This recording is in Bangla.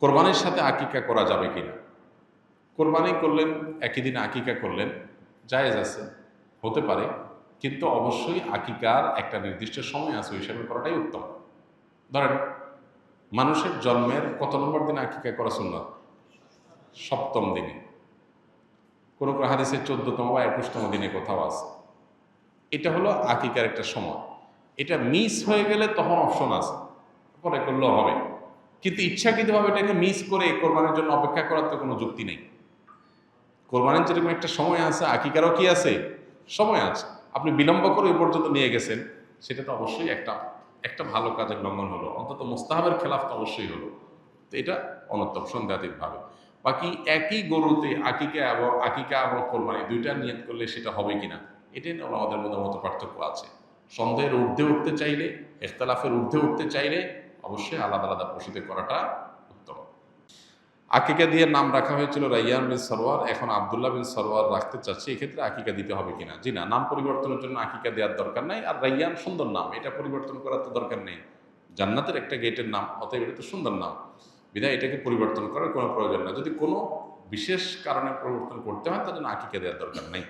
কোরবানির সাথে আকিকা করা যাবে কিনা? কোরবানি করলেন, একই দিনে আকিকা করলেন, জায়েজ আছে, হতে পারে, কিন্তু অবশ্যই আকিকার একটা নির্দিষ্ট সময় আছে, ওই হিসাবে করাটাই উত্তম। ধরেন, মানুষের জন্মের কত নম্বর দিনে আকিকা করা সুন্নত? সপ্তম দিনে। কোনো কোনো চোদ্দতম বা একুশতম দিনে কোথাও আছে। এটা হলো আকিকার একটা সময়। এটা মিস হয়ে গেলে তখন অপশন আছে, পরে করলেও হবে। কিন্তু ইচ্ছাকৃতভাবে এটাকে মিস করে কোরবানির জন্য অপেক্ষা করার তো কোনো যুক্তি নেই। কোরবানির যেরকম একটা সময় আছে, আকিকারও কি আছে? সময় আছে। আপনি বিলম্ব করে ওই পর্যন্ত নিয়ে গেছেন, সেটা তো অবশ্যই একটা একটা ভালো কাজের লঙ্ঘন হলো। অন্তত মোস্তাহাবের খেলাফ তো অবশ্যই হলো। তো এটা অনর্থক সন্দেহাতীতভাবে বাকি একই গরুতে আকিকা এবং আকিকা এবং কোরবানি দুইটা নিয়ত করলে সেটা হবে কিনা, এটাই আমাদের মধ্যে মতো পার্থক্য আছে। সন্দেহের ঊর্ধ্বে উঠতে চাইলে এখতালাফের ঊর্ধ্বে উঠতে চাইলে অবশ্যই আলাদা আলাদা পশুতে করাটা উত্তম। আকিকা দিয়ে নাম রাখা হয়েছিল রাইয়ান বিন সরোয়ার এখন আবদুল্লাহ বিন সরোয়ার রাখতে চাচ্ছি, এক্ষেত্রে আকিকা দিতে হবে কিনা? জি না, নাম পরিবর্তনের জন্য আকিকা দেওয়ার দরকার নাই। আর রাইয়ান সুন্দর নাম, এটা পরিবর্তন করার তো দরকার নেই। জান্নাতের একটা গেটের নাম, অতএব এটা তো সুন্দর নাম। বিধায় এটাকে পরিবর্তন করার কোনো প্রয়োজন না যদি কোনো বিশেষ কারণে পরিবর্তন করতে হয়, তার জন্য আকিকা দেওয়ার দরকার নেই।